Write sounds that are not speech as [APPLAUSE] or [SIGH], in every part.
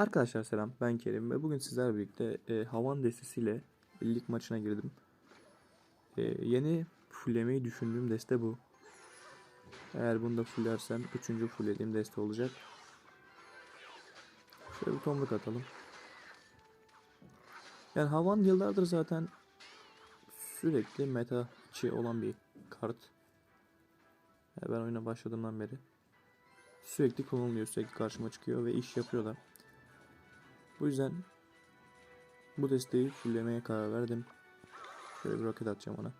Arkadaşlar selam ben Kerim ve bugün sizlerle birlikte e, Havan destesiyle lig maçına girdim. E, yeni fullemeyi düşündüğüm deste bu. Eğer bunu da fullersem 3. fullediğim deste olacak. Şöyle bir tomruk atalım. Yani Havan yıllardır zaten sürekli meta içi olan bir kart. Yani ben oyuna başladığımdan beri sürekli kullanılıyor, sürekli karşıma çıkıyor ve iş yapıyor da. Bu yüzden bu desteği fullemeye karar verdim. Şöyle bir roket atacağım ona.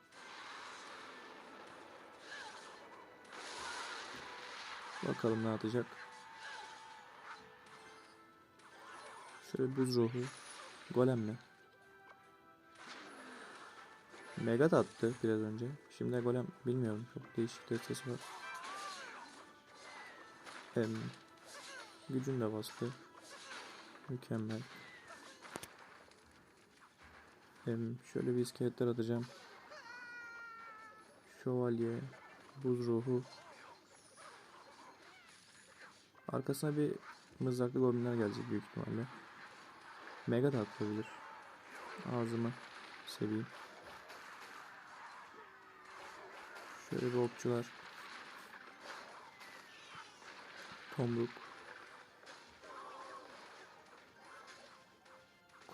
Bakalım ne atacak. Şöyle buz ruhu. Golem mi? Mega da attı biraz önce. Şimdi de golem bilmiyorum. Çok değişik destesi var. Hem gücün de bastı. Mükemmel. Hem şöyle bir iskeletler atacağım. Şövalye, buz ruhu. Arkasına bir mızraklı goblinler gelecek büyük ihtimalle. Mega da atabilir. Ağzımı seveyim. Şöyle bir okçular. Tomruk.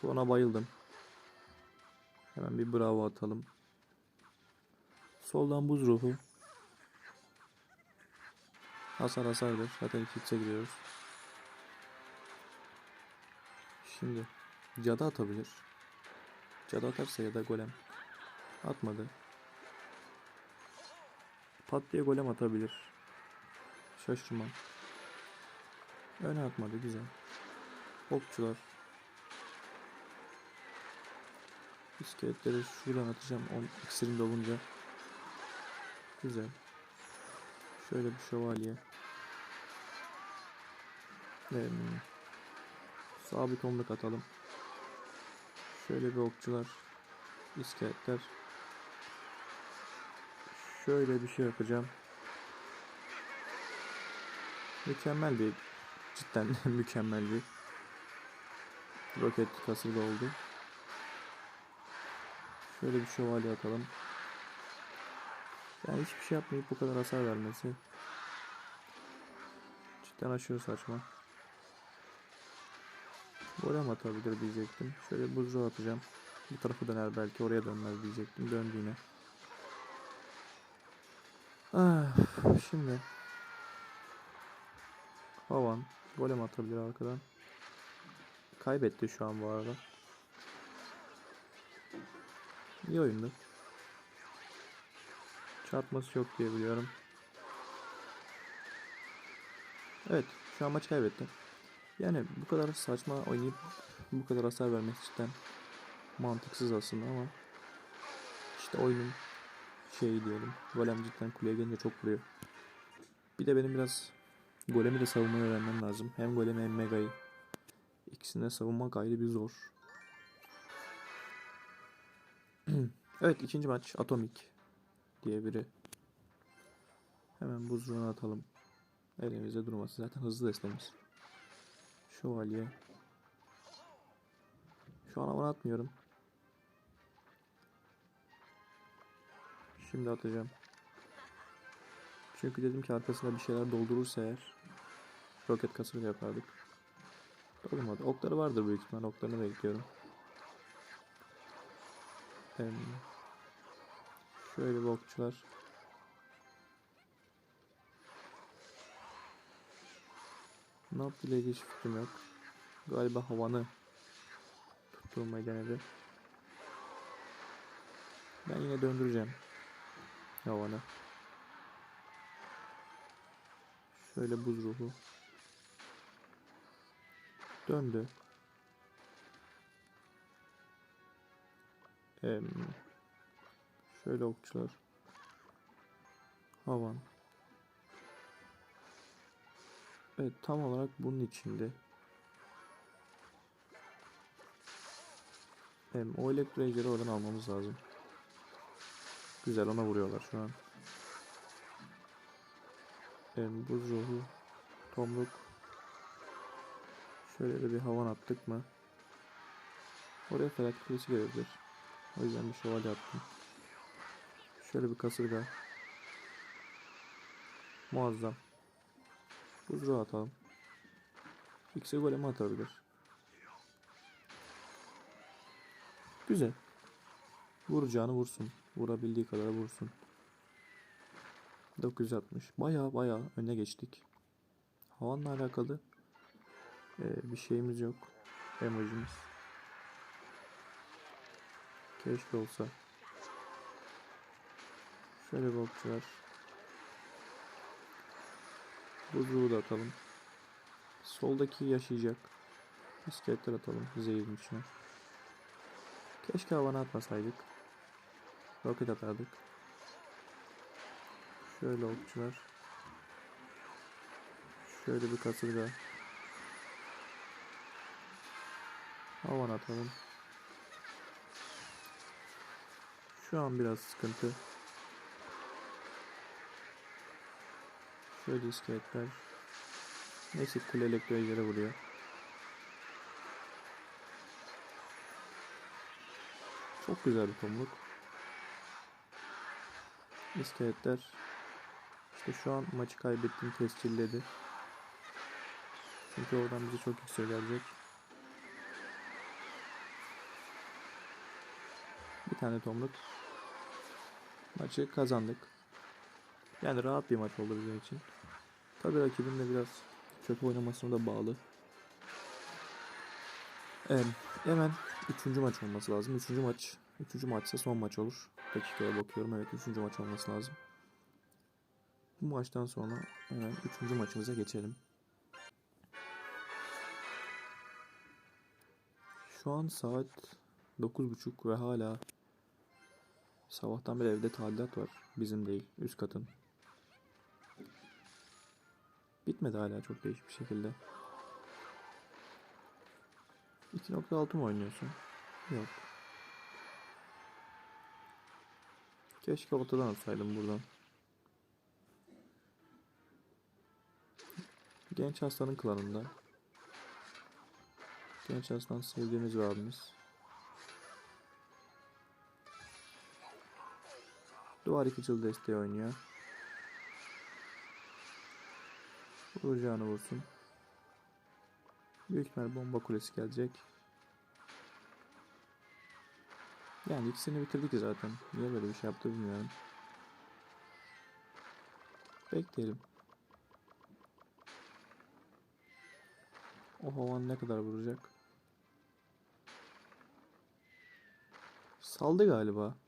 Klona bayıldım. Hemen bir bravo atalım. Soldan buz ruhu. Hasar hasardır. Zaten iki hitse giriyoruz. Şimdi cadı atabilir. Cadı atarsa ya da golem. Atmadı. Pat diye golem atabilir. Şaşırmam. Öne atmadı güzel. Okçular. İskeletleri şuradan atacağım. On iksirim dolunca. Güzel. Şöyle bir şövalye. Ve hmm, sabit omluk atalım. Şöyle bir okçular. İskeletler. Şöyle bir şey yapacağım. Mükemmel bir cidden [LAUGHS] mükemmel bir roket kasırga oldu. Şöyle bir şövalye atalım. Yani hiçbir şey yapmayıp bu kadar hasar vermesi cidden aşırı saçma. Golem atabilir diyecektim. Şöyle buzlu atacağım. Bu tarafı döner belki oraya dönmez diyecektim. Döndü yine. Ah, şimdi Havan golem atabilir arkadan. Kaybetti şu an bu arada. İyi oyundu. Çarpması yok diye biliyorum. Evet, şu an maç kaybetti. Yani bu kadar saçma oynayıp bu kadar hasar vermek cidden mantıksız aslında ama işte oyunun şeyi diyelim. Golem cidden kuleye gelince çok vuruyor. Bir de benim biraz golemi de savunmayı öğrenmem lazım. Hem golemi hem megayı. İkisini de savunmak ayrı bir zor. [CLEARS THROAT] evet ikinci maç Atomic diye biri. Hemen buzluğuna atalım. Elimizde durması zaten hızlı destemiz. Şövalye. Şu an havana atmıyorum. Şimdi atacağım. Çünkü dedim ki arkasına bir şeyler doldurursa eğer roket kasırga yapardık. Olmadı. Okları vardır büyük ihtimal. Oklarını bekliyorum. Em, şöyle bir okçular. Ne yaptığıyla ilgili hiç fikrim yok. Galiba havanı tutturmayı denedi. Ben yine döndüreceğim havanı. Şöyle buz ruhu. Döndü. Em, şöyle okçular. Havan. Evet tam olarak bunun içinde. Hem o elektroejleri oradan almamız lazım. Güzel ona vuruyorlar şu an. Hem buz ruhu. Tomruk. Şöyle de bir havan attık mı? Oraya felaklık kulesi gelebilir. O yüzden bir şövalye attım. Şöyle bir kasırga. Muazzam. Buzruğu atalım. X'e golemi atabilir. Güzel. Vuracağını vursun. Vurabildiği kadar vursun. 960. Baya baya öne geçtik. Havanla alakalı ee, bir şeyimiz yok. Emojimiz. Keşke olsa. Şöyle bir okçular. Buzluğu da atalım. Soldaki yaşayacak. İskeletler atalım zehirin içine. Keşke havana atmasaydık. Roket atardık. Şöyle okçular. Şöyle bir kasırga. Havan atalım. Şu an biraz sıkıntı. Şöyle iskeletler. Neyse kule elektrojlere vuruyor. Çok güzel bir tomruk. İskeletler. İşte şu an maçı kaybettiğini tescilledi. Çünkü oradan bize çok yüksek gelecek. Bir tane tomruk. Maçı kazandık. Yani rahat bir maç oldu bizim için. Tabii rakibin de biraz kötü oynamasına da bağlı. Evet, hemen üçüncü maç olması lazım. Üçüncü maç, üçüncü maçsa son maç olur. Dakikaya bakıyorum. Evet, üçüncü maç olması lazım. Bu maçtan sonra hemen üçüncü maçımıza geçelim. Şu an saat 9.30 ve hala sabahtan beri evde tadilat var. Bizim değil, üst katın. Bitmedi hala çok değişik bir şekilde. 2.6 mı oynuyorsun? Yok. Keşke ortadan atsaydım buradan. Genç Aslan'ın klanında. Genç Aslan sevdiğimiz bir abimiz. Duvar yıkıcılı desteği oynuyor. Vuracağını vursun. Büyük ihtimal bomba kulesi gelecek. Yani ikisini bitirdik zaten. Niye böyle bir şey yaptı bilmiyorum. Bekleyelim. O havan ne kadar vuracak? Saldı galiba.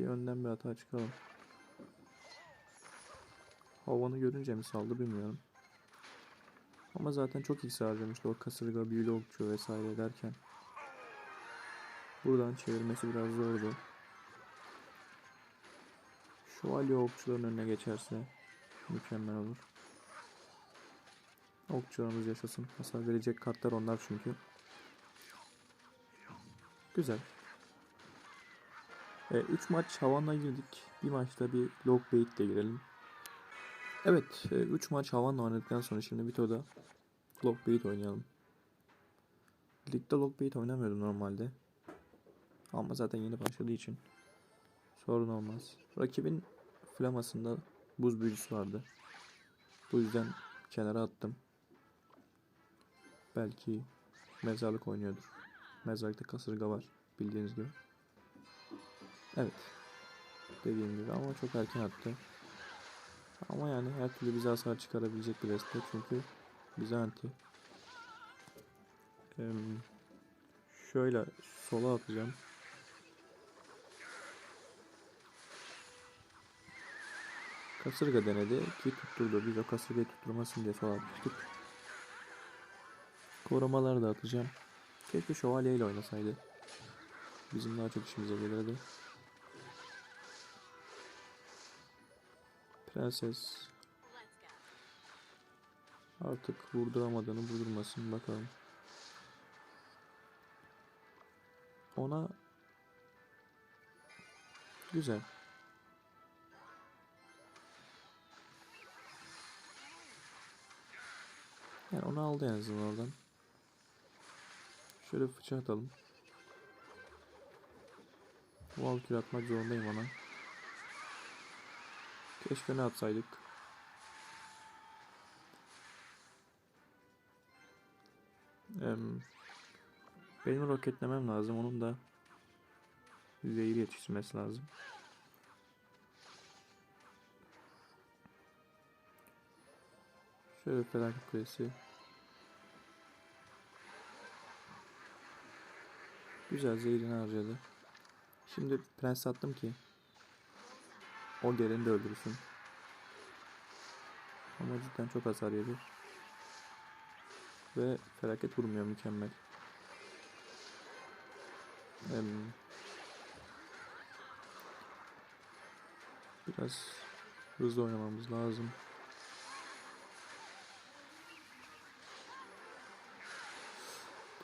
Bir önden bir hata çıkalım. Havanı görünce mi saldı bilmiyorum. Ama zaten çok X harcamıştı o kasırga, büyülü okçu vesaire derken. Buradan çevirmesi biraz zordu. Şövalye okçuların önüne geçerse mükemmel olur. Okçularımız yaşasın. Hasar verecek kartlar onlar çünkü. Güzel. 3 maç havanla girdik. Bir maçta bir log bait ile girelim. Evet, 3 maç havanla oynadıktan sonra şimdi bir turda Lockbait oynayalım. Ligde Lockbait oynamıyordum normalde. Ama zaten yeni başladığı için sorun olmaz. Rakibin flamasında buz büyücüsü vardı. Bu yüzden kenara attım. Belki mezarlık oynuyordur. Mezarlıkta kasırga var bildiğiniz gibi. Evet. Dediğim gibi ama çok erken attı. Ama yani her türlü bize hasar çıkarabilecek bir destek çünkü bize anti. Ee, şöyle sola atacağım. Kasırga denedi ki tutturdu. Biz o kasırgayı tutturmasın diye sola atmıştık. Korumaları da atacağım. Keşke şövalye ile oynasaydı. Bizim daha çok işimize gelirdi. Prenses Artık vurduramadığını vurdurmasın bakalım. Ona güzel. Yani onu aldı en azından oradan. Şöyle fıça atalım. Valkyrie atmak zorundayım ona. Keşke ne atsaydık. Benim roketlemem lazım. Onun da zehir yetiştirmesi lazım. Şöyle felaket kulesi. Güzel zehirini harcadı. Şimdi prens attım ki o geleni de öldürsün. Ama cidden çok hasar yedi. Ve felaket vurmuyor mükemmel. Em, biraz hızlı oynamamız lazım.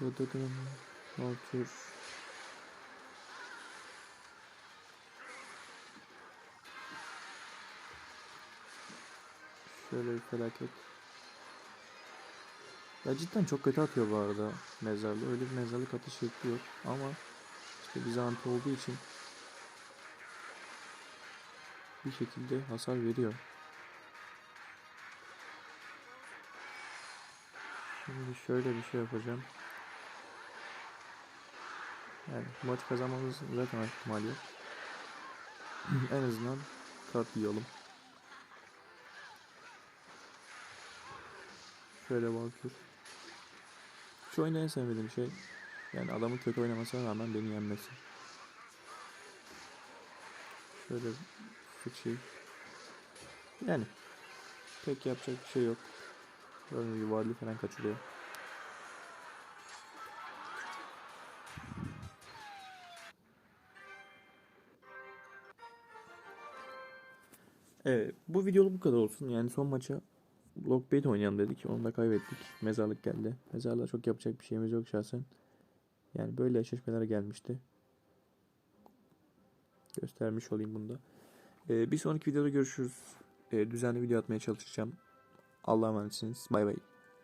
Dıdıdım. Valkür. Şöyle bir felaket. Ya cidden çok kötü atıyor bu arada mezarlığı. Öyle bir mezarlık atış şekli yok. Ama işte Bizanti olduğu için bir şekilde hasar veriyor. Şimdi şöyle bir şey yapacağım. Yani maç kazanmamız zaten ihtimali yok. [CLEARS THROAT] en azından kart yiyelim. Şöyle Valkür. Şu oyunda en sevmediğim şey yani adamın kötü oynamasına rağmen beni yenmesi. Şöyle fıçı. Yani pek yapacak bir şey yok. Gördüğünüz gibi varlığı falan kaçırıyor. Evet, bu videoluk bu kadar olsun. Yani son maça Lockbait oynayalım dedik. Onu da kaybettik. Mezarlık geldi. Mezarlığa çok yapacak bir şeyimiz yok şahsen. Yani böyle eşleşmelere gelmişti. Göstermiş olayım bunda. Ee, bir sonraki videoda görüşürüz. Ee, düzenli video atmaya çalışacağım. Allah'a emanetsiniz. Bay bay.